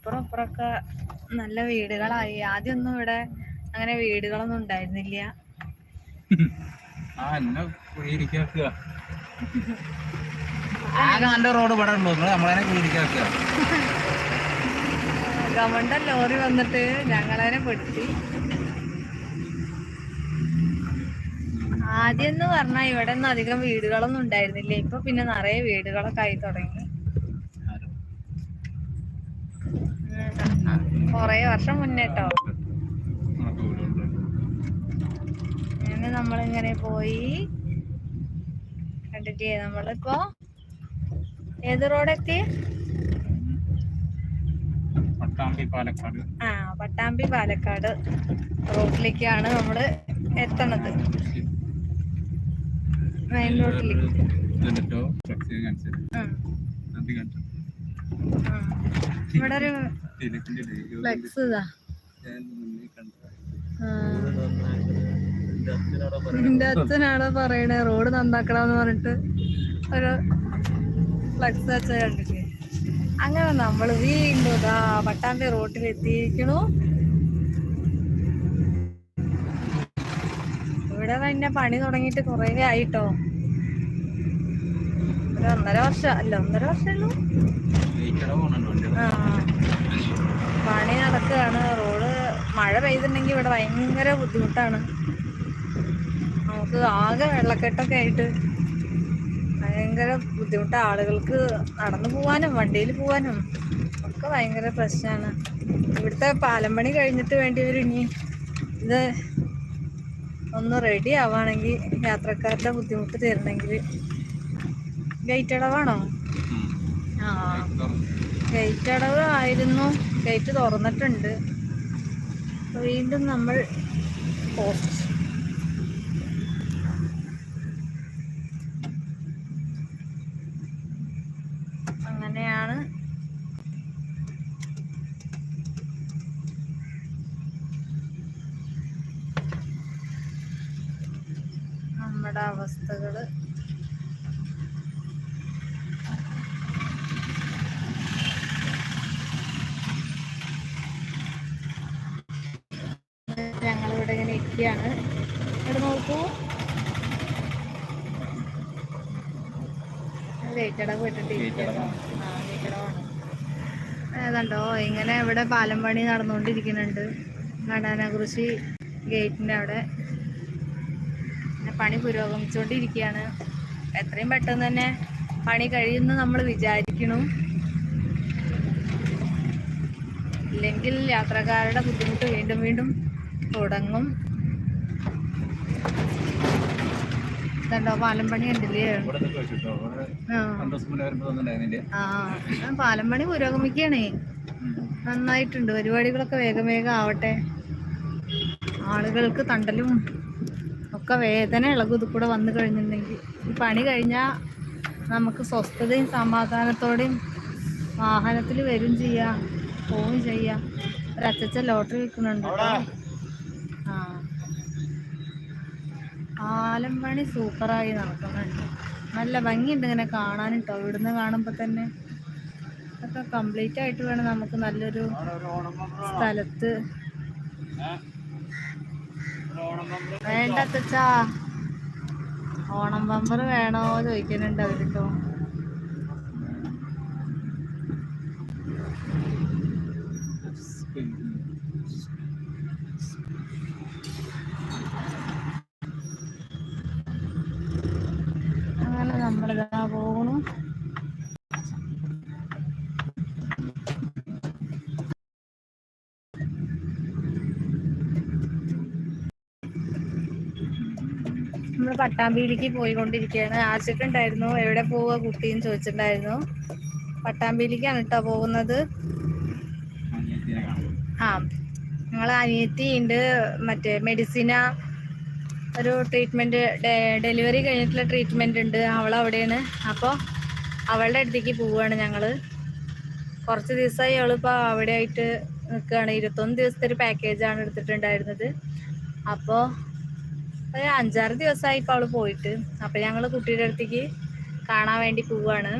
അപ്പുറം അപ്പുറമൊക്കെ നല്ല വീടുകളായി. ആദ്യമൊന്നും ഇവിടെ അങ്ങനെ വീടുകളൊന്നും ഉണ്ടായിരുന്നില്ല. ഗവൺമെന്റ് ലോറി വന്നിട്ട് ഞങ്ങളതിനെ പെടുത്തി. ആദ്യം എന്ന് പറഞ്ഞാൽ ഇവിടെ ഒന്നും അധികം വീടുകളൊന്നും ഉണ്ടായിരുന്നില്ല. ഇപ്പൊ പിന്നെ നിറയെ വീടുകളൊക്കെ ആയി തുടങ്ങി. കൊറേ വർഷം മുന്നേട്ടോ അങ്ങനെ നമ്മളിങ്ങനെ പോയി. കണ്ടിട്ട് നമ്മളിപ്പോ? ഏത് റോഡെത്തി? പട്ടാമ്പി പാലക്കാട്. ആ പട്ടാമ്പി പാലക്കാട് റോഡിലേക്കാണ് നമ്മൾ എത്തണത്. മെയിൻ റോഡിലേക്ക് ഇവിടെ ഒരു ഫ്ലെക്സ് ഇതാ. നിന്റെ അച്ഛനാണ് പറയണേ റോഡ് നന്നാക്കണമെന്ന് പറഞ്ഞിട്ട് ഒരു ഫ്ലക്സ് വെച്ച കണ്ടിട്ട് അങ്ങനെ നമ്മൾ വീണ്ടും ഇതാ പട്ടാമ്പി റോട്ടിൽ എത്തിയിരിക്കണു. ഇവിടെ പിന്നെ പണി തുടങ്ങിയിട്ട് കുറേ ആയിട്ടോ. ഒരു ഒന്നര വർഷം അല്ല ഒന്നര വർഷമല്ലോ ആ. പണി നടക്കുകയാണ് റോഡ് മഴ പെയ്തിട്ടുണ്ടെങ്കിൽ ഇവിടെ ഭയങ്കര ബുദ്ധിമുട്ടാണ്. നമുക്ക് ആകെ വെള്ളക്കെട്ടൊക്കെ ആയിട്ട് ഭയങ്കര ബുദ്ധിമുട്ട് ആളുകൾക്ക് നടന്നു പോവാനും വണ്ടിയിൽ പോവാനും ഒക്കെ ഭയങ്കര പ്രശ്നമാണ്. ഇവിടുത്തെ പാലം പണി കഴിഞ്ഞിട്ട് വേണ്ടി വരും ഇനി. ഇത് ഒന്ന് റെഡി ആവുകയാണെങ്കിൽ യാത്രക്കാരുടെ ബുദ്ധിമുട്ട് തരണമെങ്കിൽ ഗേറ്റ് ആ ഗേറ്റ് അടവ് ആയിരുന്നു ഗേറ്റ് തുറന്നിട്ടുണ്ട്. വീണ്ടും നമ്മൾ പോസ്റ്റ്. അങ്ങനെയാണ്. നമ്മുടെ അവസ്ഥകൾ. ഇരിക്കുകയാണ്. ഇവിടെ നോക്കൂ. ഗേറ്റടവ് പോയിട്ടുണ്ട് ആ ഗേറ്റടവാണ് ഏതാണ്ടോ ഇങ്ങനെ ഇവിടെ പാലം പണി നടന്നുകൊണ്ടിരിക്കുന്നുണ്ട് കടാനകുറിശി ഗേറ്റിന്റെ അവിടെ. പണി പുരോഗമിച്ചുകൊണ്ടിരിക്കുകയാണ്. എത്രയും പെട്ടെന്ന് തന്നെ പണി കഴിയുമെന്ന് നമ്മൾ വിചാരിക്കണം ഇല്ലെങ്കിൽ യാത്രക്കാരുടെ ബുദ്ധിമുട്ട് വീണ്ടും വീണ്ടും തുടങ്ങും. ഇതുണ്ടോ പാലം പണി ഉണ്ടല്ലേ ആ. പാലം പണി പുരോഗമിക്കണേ നന്നായിട്ടുണ്ട്. പരിപാടികളൊക്കെ വേഗം വേഗം ആവട്ടെ. ആളുകൾക്ക് തണ്ടലും ഒക്കെ വേദന ഇളകും ഇത് കൂടെ വന്നു കഴിഞ്ഞിട്ടുണ്ടെങ്കിൽ. ഈ പണി കഴിഞ്ഞാൽ നമുക്ക് സ്വസ്ഥതയും സമാധാനത്തോടെയും വാഹനത്തിൽ വരും ചെയ്യാം പോവും ചെയ്യാം. ഒരു ലോട്ടറി വിൽക്കുന്നുണ്ട് പാലം പണി സൂപ്പറായി നടക്കുന്നുണ്ട്. നല്ല ഭംഗിയുണ്ട് ഇങ്ങനെ കാണാൻ കേട്ടോ ഇവിടുന്ന് കാണുമ്പോൾ തന്നെ. അതൊക്കെ കംപ്ലീറ്റ് ആയിട്ട് വേണം നമുക്ക് നല്ലൊരു സ്ഥലത്ത്. വേണ്ട അത്തച്ചാ ഓണം പമ്പർ വേണോ ചോദിക്കുന്നുണ്ട് അവരിട്ടോ നമ്മളിതാ പോകണു നമ്മൾ പട്ടാമ്പിയിലേക്ക് പോയിക്കൊണ്ടിരിക്കുകയാണ്. ആശിട്ടുണ്ടായിരുന്നു എവിടെ പോവുക കുട്ടിയും ചോദിച്ചിട്ടുണ്ടായിരുന്നു. പട്ടാമ്പിയിലേക്കാണ് കേട്ടോ പോകുന്നത്. ആ ഞങ്ങൾ അനിയത്തി ഉണ്ട് മറ്റേ മെഡിസിന ഒരു ട്രീറ്റ്മെന്റ് ഡെലിവറി കഴിഞ്ഞിട്ടുള്ള ട്രീറ്റ്മെന്റ് ഉണ്ട്. അവൾ അവിടെയാണ്. അപ്പോൾ അവളുടെ അടുത്തേക്ക് പോവുകയാണ് ഞങ്ങൾ കുറച്ച് ദിവസമായി അവളിപ്പോൾ അവിടെ ആയിട്ട് നിൽക്കുകയാണ്. ഇരുപത്തൊന്ന് ദിവസത്തെ ഒരു പാക്കേജാണ് എടുത്തിട്ടുണ്ടായിരുന്നത്. അപ്പോൾ ഒരു അഞ്ചാറ് ദിവസമായി ഇപ്പോൾ അവൾ പോയിട്ട്. അപ്പോൾ ഞങ്ങൾ കുട്ടിയുടെ അടുത്തേക്ക് കാണാൻ വേണ്ടി പോവുകയാണ്.